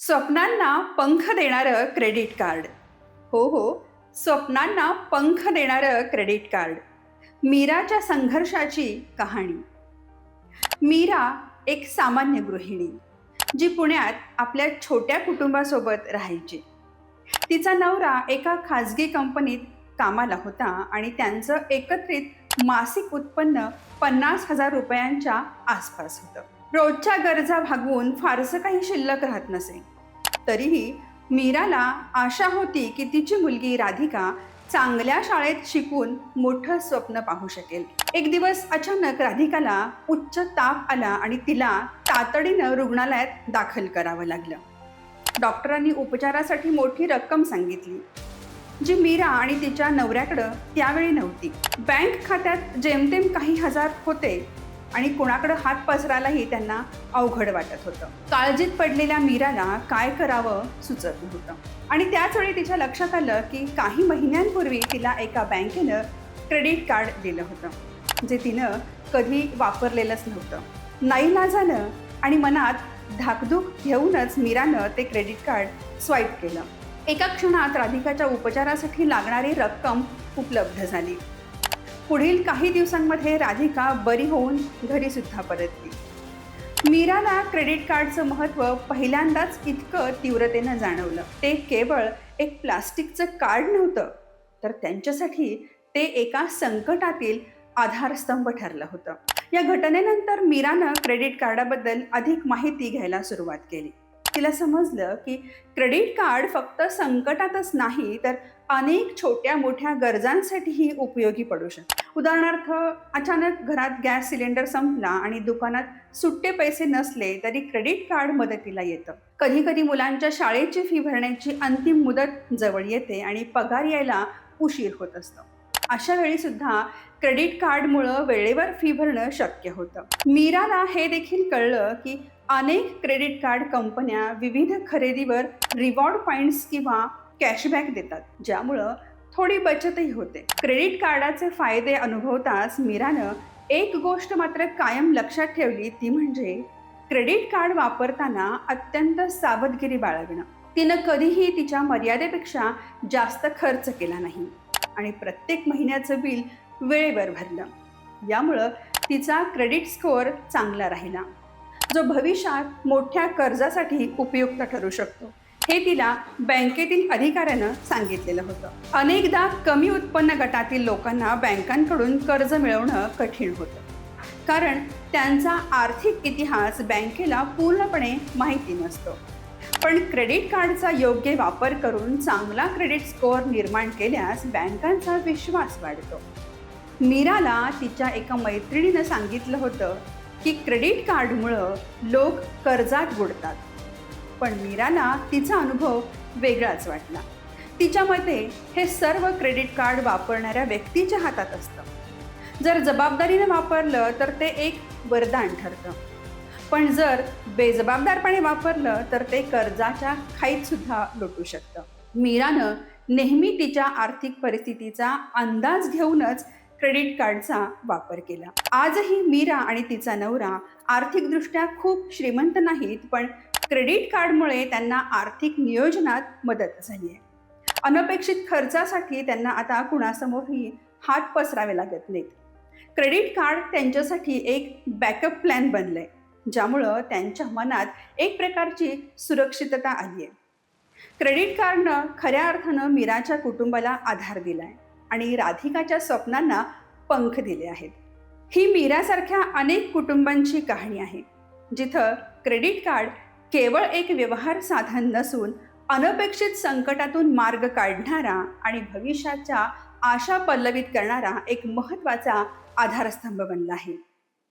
स्वप्नांना पंख देणारं क्रेडिट कार्ड हो हो. स्वप्नांना पंख देणारं क्रेडिट कार्ड मीराच्या संघर्षाची कहाणी. मीरा एक सामान्य गृहिणी जी पुण्यात आपल्या छोट्या कुटुंबासोबत राहायची. तिचा नवरा एका खाजगी कंपनीत कामाला होता आणि त्यांचं एकत्रित मासिक उत्पन्न पन्नास हजार रुपयांच्या आसपास होतं. रोजच्या गरजा भागवून फारसं काही शिल्लक राहत नसे. तरीही मीराला आशा होती की तिची मुलगी राधिका चांगल्या शाळेत शिकून मोठं स्वप्न पाहू शकेल. एक दिवस अचानक राधिकाला उच्च ताप आला आणि तिला तातडीनं रुग्णालयात दाखल करावं लागलं. डॉक्टरांनी उपचारासाठी मोठी रक्कम सांगितली जी मीरा आणि तिच्या नवऱ्याकडं त्यावेळी नव्हती. बँक खात्यात जेमतेम काही हजार होते आणि कोणाकडं हात पसरायलाही त्यांना अवघड वाटत होतं. काळजीत पडलेल्या मीराला काय करावं सुचत नव्हतं. आणि त्याच वेळी तिच्या लक्षात आलं की काही महिन्यांपूर्वी तिला एका बँकेनं क्रेडिट कार्ड दिलं होतं जे तिनं कधी वापरलेलंच नव्हतं. नाईलाजानं आणि मनात धाकधूक घेऊनच मीरानं ते क्रेडिट कार्ड स्वाईप केलं. एका क्षणात राधिकाच्या उपचारासाठी लागणारी रक्कम उपलब्ध झाली. पुढील काही दिवसांमध्ये राधिका बरी होऊन घरी सुद्धा परतली. मीराला क्रेडिट कार्डचं महत्त्व पहिल्यांदाच इतकं तीव्रतेनं जाणवलं. ते केवळ एक प्लास्टिकचं कार्ड नव्हतं तर त्यांच्यासाठी ते एका संकटातील आधारस्तंभ ठरलं होतं. या घटनेनंतर मीरानं क्रेडिट कार्डाबद्दल अधिक माहिती घ्यायला सुरुवात केली. तिला समजलं की क्रेडिट कार्ड फक्त संकटातच नाही तर अनेक छोट्या मोठ्या गरजांसाठीही उपयोगी पडू शकते. उदाहरणार्थ अचानक घरात गॅस सिलेंडर संपला आणि दुकानात सुट्टे पैसे नसले तरी क्रेडिट कार्ड मदतीला येतं. कधी कधी मुलांच्या शाळेची फी भरण्याची अंतिम मुदत जवळ येते आणि पगार यायला उशीर होत असतो. अशा वेळी सुद्धा क्रेडिट कार्डमुळं वेळेवर फी भरणं शक्य होतं. मीराला हे देखील कळलं की अनेक क्रेडिट कार्ड कंपन्या विविध खरेदीवर रिवॉर्ड पॉईंट्स किंवा कॅशबॅक देतात ज्यामुळं थोडी बचतही होते. क्रेडिट कार्डाचे फायदे अनुभवताच मीरानं एक गोष्ट मात्र कायम लक्षात ठेवली ती म्हणजे क्रेडिट कार्ड वापरताना अत्यंत सावधगिरी बाळगणं. तिनं कधीही तिच्या मर्यादेपेक्षा जास्त खर्च केला नाही आणि प्रत्येक महिन्याचं बिल वेळेवर भरलं. यामुळं तिचा क्रेडिट स्कोअर चांगला राहिला. जो भविष्यात मोठ्या कर्जासाठी उपयुक्त ठरू शकतो. हे तिला बँकेतील अधिकाऱ्यानं सांगितलेलं होतं. अनेकदा कमी उत्पन्न गटातील लोकांना बँकांकडून कर्ज मिळवणं कठीण होतं. कारण त्यांचा आर्थिक इतिहास बँकेला पूर्णपणे माहिती नसतो. पण क्रेडिट कार्डचा योग्य वापर करून चांगला क्रेडिट स्कोअर निर्माण केल्यास बँकांचा विश्वास वाढतो. मीराला तिच्या एका मैत्रिणीनं सांगितलं होतं की क्रेडिट कार्डमुळं लोक कर्जात बुडतात. पण मीराला तिचा अनुभव वेगळाच वाटला. तिच्या मते हे सर्व क्रेडिट कार्ड वापरणाऱ्या व्यक्तीच्या हातात असतं. जर जबाबदारीने वापरलं तर ते एक वरदान ठरतं. पण जर बेजबाबदारपणे वापरलं तर ते कर्जाच्या खाईत सुद्धा लोटू शकतं. मीरानं नेहमी तिच्या आर्थिक परिस्थितीचा अंदाज घेऊनच क्रेडिट कार्डचा वापर केला. आजही मीरा आणि तिचा नवरा आर्थिकदृष्ट्या खूप श्रीमंत नाहीत पण क्रेडिट कार्डमुळे त्यांना आर्थिक नियोजनात मदत झाली आहे. अनपेक्षित खर्चासाठी त्यांना आता कुणासमोरही हात पसरावे लागत नाहीत. क्रेडिट कार्ड त्यांच्यासाठी एक बॅकअप प्लॅन बनलंय ज्यामुळं त्यांच्या मनात एक प्रकारची सुरक्षितता आली आहे क्रेडिट कार्डनं खऱ्या अर्थानं मीराच्या कुटुंबाला आधार दिलाय. आणि राधिकाच्या स्वप्नांना पंख दिले आहेत. ही मीरासारख्या अनेक कुटुंबांची कहाणी आहे जिथं क्रेडिट कार्ड केवळ एक व्यवहार साधन नसून अनपेक्षित संकटातून मार्ग काढणारा आणि भविष्याच्या आशा पल्लवित करणारा एक महत्त्वाचा आधारस्तंभ बनला आहे.